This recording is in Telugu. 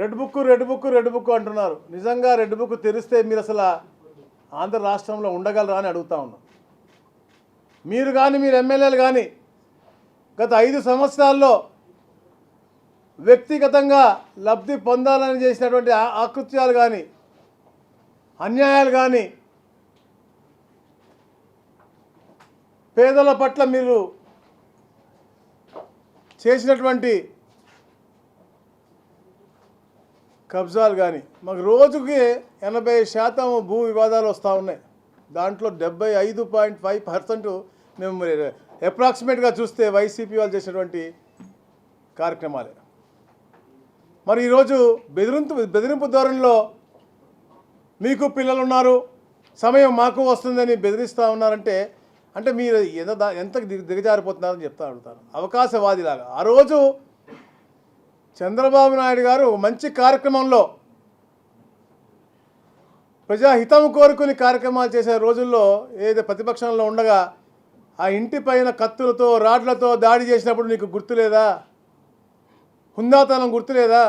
Red book red book red book అంటున్నారు. నిజంగా రెడ్ బుక్ తెరిస్తే మీరు అసలు ఆంధ్ర రాష్ట్రంలో ఉండగలరా అని అడుగుతా ఉన్నాం. మీరు కానీ మీరు ఎమ్మెల్యేలు కానీ గత ఐదు సంవత్సరాల్లో వ్యక్తిగతంగా లబ్ధి పొందాలని చేసినటువంటి ఆకృత్యాలు కానీ అన్యాయాలు కానీ పేదల పట్ల మీరు చేసినటువంటి కబ్జాలు కానీ మాకు రోజుకి ఎనభై శాతం భూ వివాదాలు వస్తూ ఉన్నాయి. దాంట్లో డెబ్బై ఐదు పాయింట్ ఫైవ్ పర్సెంట్ మేము అప్రాక్సిమేట్గా చూస్తే వైసీపీ వాళ్ళు చేసినటువంటి కార్యక్రమాలే. మరి ఈరోజు బెదిరింపు బెదిరింపు ధోరణిలో మీకు పిల్లలు ఉన్నారు సమయం మాకు వస్తుందని బెదిరిస్తూ ఉన్నారంటే అంటే మీరు ఎంత ఎంత దిగ- దిగజారిపోతున్నారని చెప్తా అడుగుతారు అవకాశవాదిలాగా. ఆ రోజు చంద్రబాబు నాయుడు గారు మంచి కార్యక్రమంలో ప్రజాహితం కోరుకుని కార్యక్రమాలు చేసే రోజుల్లో ఏదో ప్రతిపక్షంలో ఉండగా ఆ ఇంటి పైన కత్తులతో రాడ్లతో దాడి చేసినప్పుడు నీకు గుర్తులేదా? హుందాతనం గుర్తులేదా?